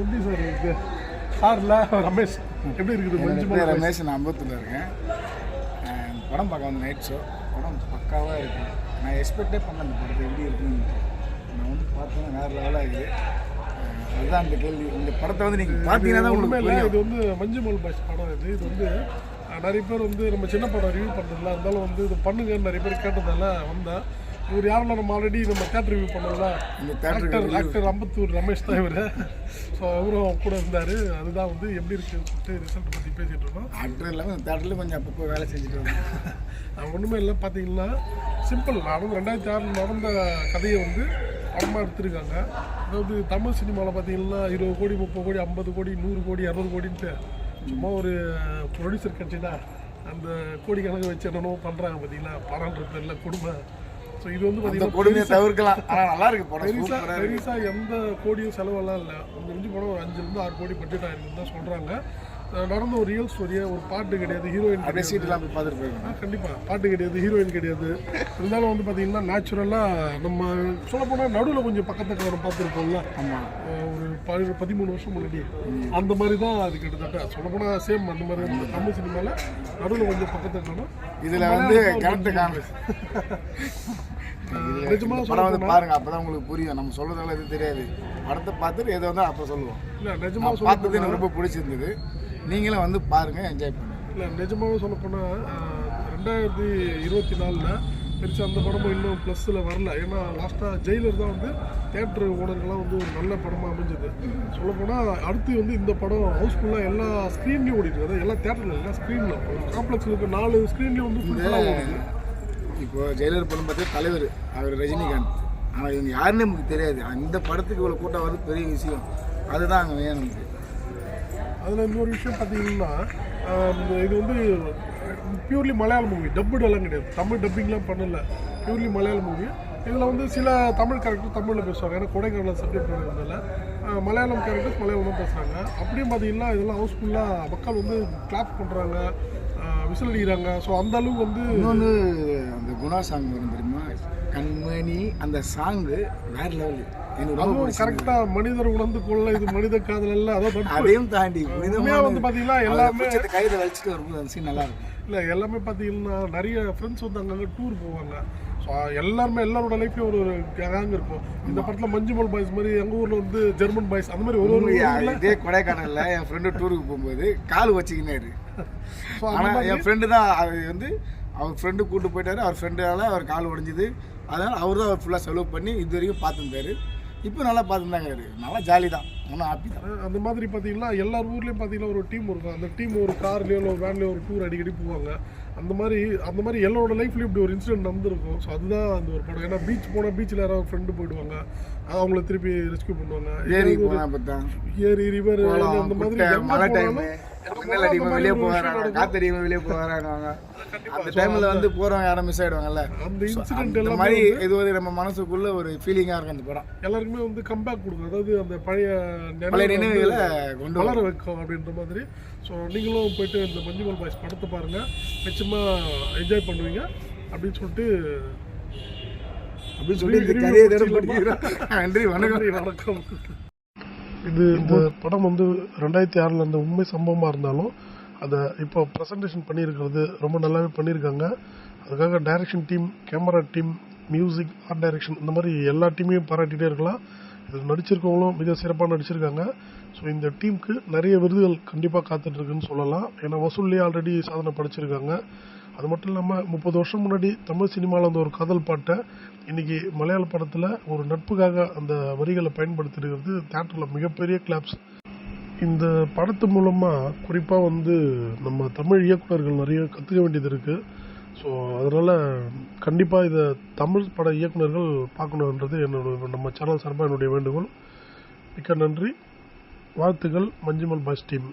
எப்படி சார் இருக்கு? சார்ல ரமேஷ் எப்படி இருக்குது? மலை ரமேஷ் நான் அம்பத்தூரில் இருக்கேன். படம் பார்க்க வந்து நைட் ஷோ படம் பக்காவாக இருக்கு. நான் எக்ஸ்பெக்டே பண்ணல இந்த படத்தை எப்படி இருக்குன்னு. நான் வந்து பார்த்தேன் வேறு லெவலாக இருக்குது. அதுதான் அந்த கேள்வி. இந்த படத்தை வந்து நீங்கள் பார்த்தீங்கன்னா தான் உண்மை உங்களுக்கு இல்லை புரியும். இது வந்து மஞ்சு மல் பாய்ஸ் படம் இது. இது வந்து நிறைய பேர் வந்து நம்ம சின்ன படம் ரிவ்யூ பண்ணுறதுல இருந்தாலும் வந்து இது பண்ணுங்கன்னு நிறைய பேர் கேட்டதால வந்தேன். இவர் யாரெல்லாம் நம்ம ஆல்ரெடி நம்ம theatre review theatre actor. Actor Ambattur Ramesh தான் இவர். ஸோ அவரும் கூட இருந்தார். அதுதான் வந்து எப்படி இருக்குன்னு ரிசல்ட் பற்றி பேசிகிட்டு இருக்கோம் ஆக்டர் இல்லாமல் தேட்டரில் கொஞ்சம் அப்பப்போ வேலை செஞ்சுட்டு அது ஒன்றுமே இல்லை. பார்த்தீங்கன்னா சிம்பிள் நடந்து ரெண்டாயிரத்தி ஆறில் நடந்த கதையை வந்து படமாக எடுத்திருக்காங்க. அதாவது தமிழ் சினிமாவில் பார்த்தீங்கன்னா இருபது கோடி முப்பது கோடி ஐம்பது கோடி நூறு கோடி இரநூறு கோடின்ட்டு சும்மா ஒரு ப்ரொடியூசர் கட்சினா அந்த கோடி கணக்கு வச்சு என்னென்னமோ பண்ணுறாங்க பார்த்தீங்களா படம்ன்ற பேரில் கொடுமை ஸோ இது வந்து பார்த்தீங்கன்னா கொடுமையை தவிர்க்கலாம். ஆனால் நல்லா இருக்கு படம். பெருசா சூப்பராக இருக்கு. பெருசா எந்த கோடியும் செலவெல்லாம் இல்லை. அந்த மிஞ்சி படம் ஒரு அஞ்சுலேருந்து ஆறு கோடி பட்ஜெட் ஆயிருக்குன்னு தான் சொல்கிறாங்க நடந்த ஒரு ரியல் ஸ்டோரியை ஒரு பாட்டு கிடையாது ஹீரோயின் சீட்டெல்லாம் போய் பார்த்துட்டு போயிருக்கேன் ஆ, கண்டிப்பா. பாட்டு கிடையாது ஹீரோயின் கிடையாது. இருந்தாலும் வந்து பார்த்தீங்கன்னா நேச்சுரலாக நம்ம சொல்ல போனால் நடுவில் கொஞ்சம் பக்கத்து வரும் பார்த்துருப்போம்ல. ஆமாம் ஒரு பதினொரு பதிமூணு வருஷம் முன்னாடி. அந்த மாதிரி தான் அது கிட்டத்தட்ட. சொல்ல போனால் சேம் அந்த மாதிரி தமிழ் சினிமாவில் நடுவில் கொஞ்சம் பக்கத்து இதில் வந்து கரெக்டு நிஜமாக படம் வந்து பாருங்க அப்பதான் உங்களுக்கு புரியும். நம்ம சொல்றதால எதுவும் தெரியாது. படத்தை பார்த்துட்டு எது வந்தால் அப்போ சொல்லுவோம். இல்லை நிஜமாக பார்த்தது எனக்கு ரொம்ப பிடிச்சிருந்தது. நீங்களும் வந்து பாருங்க என்ஜாய் பண்ணுங்க. இல்லை நிஜமாவே சொல்ல போனால் ரெண்டாயிரத்தி இருபத்தி நாலில் பெருசாக அந்த படமும் இன்னும் ப்ளஸில் வரல. ஏன்னா லாஸ்ட்டாக ஜெயிலர் தான் வந்து தேட்டர் ஓனர்கள்லாம் வந்து ஒரு நல்ல படமாக அமைஞ்சது. சொல்லப்போனால் அடுத்து வந்து இந்த படம் ஹவுஸ்ஃபுல்லாக எல்லா ஸ்க்ரீன்லேயும் ஓடிட்டு எல்லா தேட்டரில் எல்லா ஸ்க்ரீனில் ஒரு காம்ப்ளெக்ஸில் இருக்க. நாலு ஸ்க்ரீன்லேயும் வந்து ஃபுல்லாக ஓடுது. இப்போ ஜெயலலிதா படம் பார்த்து தலைவர் அவர் ரஜினிகாந்த். ஆனால் இவங்க யாருன்னு நமக்கு தெரியாது. அந்த படத்துக்கு இவ்வளோ கூட்டம் வந்து பெரிய விஷயம். அதுதான் அங்கே வேணும் நமக்கு. அதில் இன்னொரு விஷயம் பார்த்தீங்கன்னா இந்த இது வந்து பியூர்லி மலையாள மூவி டப்புடெல்லாம் கிடையாது. தமிழ் டப்பிங்லாம் பண்ணல. பியூர்லி மலையாள மூவி இதில் வந்து சில தமிழ் கேரக்டர் தமிழில் பேசுவாங்க. ஏன்னா கொடைக்கானல் சப்ஜெக்ட் பண்ணுறதுனால மலையாளம் கேரக்டர்ஸ் மலையாளம் தான் பேசுகிறாங்க அப்படியும் பார்த்தீங்கன்னா இதெல்லாம் ஹவுஸ்ஃபுல்லாக மக்கள் வந்து கிளாப் பண்ணுறாங்க விசில் அடிக்கிறாங்க. ஸோ அந்த அளவுக்கு வந்து இன்னொன்று அந்த குணா சாங் வரும் தெரியுமா? கண்மணி அந்த சாங்கு வேற லெவலு எனக்கு. கரெக்டாக மனிதர் உணர்ந்து கொள்ள இது மனித காதல் அல்ல. அதாவது அதையும் தாண்டி உண்மையாக வந்து பார்த்தீங்கன்னா எல்லாமே கையில் வச்சுட்டு வரும்போது அந்த சீன் நல்லா இருக்கும். இல்லை எல்லாமே பார்த்தீங்கன்னா நிறைய ஃப்ரெண்ட்ஸ் வந்து அங்கங்கே டூர் போவாங்க. ஸோ எல்லாருமே எல்லாரோட லைஃப்லையும் ஒரு ஒரு கேங் இருக்கும். இந்த படத்தில் மஞ்சுமல் பாய்ஸ் மாதிரி எங்கள் ஊரில் வந்து ஜெர்மன் பாய்ஸ் அந்த மாதிரி ஒரு ஒரு இதே கொடைக்கானல்ல என் ஃப்ரெண்டு டூருக்கு போகும்போது கால் வச்சுக்கினாரு ஆனால் என் ஃப்ரெண்டு தான் அது வந்து அவர் ஃப்ரெண்டு கூட்டு போயிட்டாரு. அவர் ஃப்ரெண்டால அவர் கால் உடைஞ்சுது அதனால் அவர் தான் அவர் ஃபுல்லாக செலவு பண்ணி இது வரைக்கும் பார்த்துருந்தாரு. இப்போ நல்லா பார்த்துருந்தாங்க நல்லா ஜாலி தான். ஒன்றும் ஹாப்பி தான். அந்த மாதிரி பார்த்தீங்கன்னா எல்லார் ஊர்லேயும் பார்த்தீங்கன்னா ஒரு டீம் இருக்கும் அந்த டீம் ஒரு கார்லேயோ இல்லை ஒரு வேன்லேயோ ஒரு டூர் அடிக்கடி போவாங்க. அந்த மாதிரி அந்த மாதிரி எல்லாரோட லைஃப்லையும் இப்படி ஒரு இன்சிடென்ட் நடந்திருக்கும். ஸோ அதுதான் அந்த ஒரு படம். ஏன்னா பீச் போனால் பீச்சில் யாராவது ஃப்ரெண்டு போயிடுவாங்க. அவங்கள திருப்பி ரெஸ்க்யூ பண்ணுவாங்க ஏரி ஏரி ரிவர் அந்த மாதிரி மழை டைமு மின்னல் அடிக்கும் வெளியே போகிறாங்க. காத்தடிக்கும் வெளியே போகிறாங்க அந்த டைமில் வந்து போகிறவங்க யாரும் மிஸ் ஆகிடுவாங்கல்ல அந்த இன்சிடென்ட் எல்லாமே மாதிரி இது ஒரு நம்ம மனசுக்குள்ள ஒரு ஃபீலிங்காக இருக்கும் அந்த படம். எல்லாருக்குமே வந்து கம்பேக் கொடுக்கும். அதாவது அந்த பழைய பழைய நினைவுகளை கொண்டு வளர வைக்கும் அப்படின்ற மாதிரி. ஸோ நீங்களும் போயிட்டு இந்த மஞ்சுமல் பாய்ஸ் படத்தை பாருங்கள் நிச்சயமாக என்ஜாய் பண்ணுவீங்க அப்படின்னு சொல்லிட்டு அப்படின்னு சொல்லி இந்த கதையை. நன்றி வணக்கம். வணக்கம். இது இந்த படம் வந்து ரெண்டாயிரத்தி ஆறில் அந்த உண்மை சம்பவமாக இருந்தாலும் அதை இப்போ ப்ரெசன்டேஷன் பண்ணியிருக்கிறது ரொம்ப நல்லாவே பண்ணியிருக்காங்க. அதுக்காக direction team camera team music art direction இந்த மாதிரி எல்லா டீமையும் பாராட்டிகிட்டே இருக்கலாம். இதில் நடிச்சிருக்கவங்களும் மிக சிறப்பாக நடிச்சிருக்காங்க. ஸோ இந்த டீமுக்கு நிறைய விருதுகள் கண்டிப்பாக காத்துட்ருக்குன்னு சொல்லலாம். ஏன்னா வசூல்லே ஆல்ரெடி சாதனை படைச்சிருக்காங்க. அது மட்டும் இல்லாமல் முப்பது வருஷம் முன்னாடி தமிழ் சினிமாவில் அந்த ஒரு காதல் பாட்டை இன்னைக்கு மலையாள படத்தில் ஒரு நட்புக்காக அந்த வரிகளை பயன்படுத்திருக்கிறது தேட்டரில் மிகப்பெரிய கிளாப்ஸ் இந்த படத்து மூலமாக குறிப்பாக வந்து நம்ம தமிழ் இயக்குனர்கள் நிறைய கற்றுக்க வேண்டியது இருக்குது ஸோ அதனால் கண்டிப்பாக இதை தமிழ் பட இயக்குனர்கள் பார்க்கணுன்றது என்னோட நம்ம சேனல் சார்பாக என்னுடைய வேண்டுகோள். மிக்க நன்றி. வாழ்த்துக்கள் மஞ்சுமல் பாய்ஸ் டீம்.